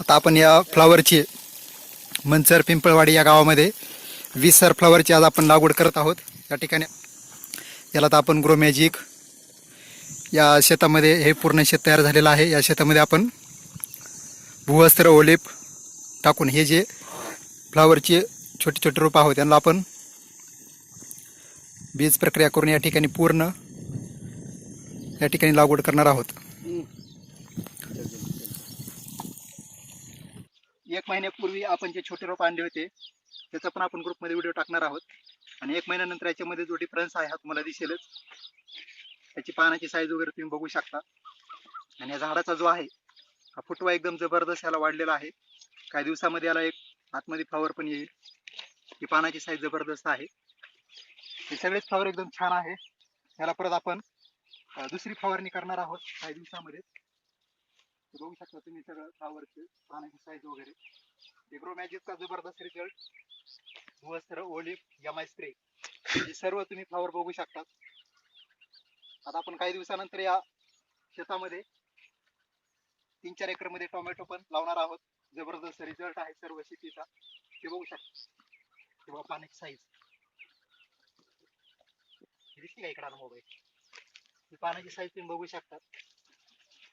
आता आपण या फ्लावरची मंचर पिंपळवाडी या गावामध्ये वीस सर फ्लावरची आज आपण लागवड करत आहोत. या ठिकाणी याला तर आपण ग्रो मॅजिक या शेतामध्ये हे पूर्ण शेत तयार झालेलं आहे. या शेतामध्ये आपण भूवस्त्र ओलिप टाकून हे जे फ्लावरचे छोटे छोटे रोपं आहोत त्यांना आपण बीज प्रक्रिया करून या ठिकाणी पूर्ण या ठिकाणी लागवड करणार आहोत. एक महिन्यापूर्वी आपण जे छोटे रोप आणले होते त्याचा पण आपण ग्रुपमध्ये व्हिडिओ टाकणार आहोत. आणि एक महिन्यानंतर याच्यामध्ये जो डिफरन्स आहे हा तुम्हाला दिसेलच. त्याची पानाची साईज वगैरे तुम्ही बघू शकता. आणि या झाडाचा जो आहे हा फुटवा एकदम जबरदस्त याला वाढलेला आहे. काही दिवसामध्ये याला एक आतमध्ये फ्लॉवर पण येईल. ही पानाची साईज जबरदस्त आहे. हे सगळेच फ्लावर एकदम छान आहे. याला परत आपण दुसरी फवारणी करणार आहोत काही दिवसामध्ये. बघू शकता तुम्ही सगळं फ्लॉवरचे पानाची साईज वगैरे. एग्रो मॅजिकचा जबरदस्त रिझल्ट वस्त्र ओलिव्ह एम आय स्प्रे हे सर्व तुम्ही फ्लावर बघू शकता. आता आपण काही दिवसानंतर या शेतामध्ये तीन चार एकरमध्ये टोमॅटो पण लावणार आहोत. जबरदस्त रिझल्ट आहे सर्व शेतीचा. ते बघू शकता. किंवा पाण्याची साईज दिसली का इकडा मोबाईल ही पाण्याची साईज तुम्ही बघू शकता.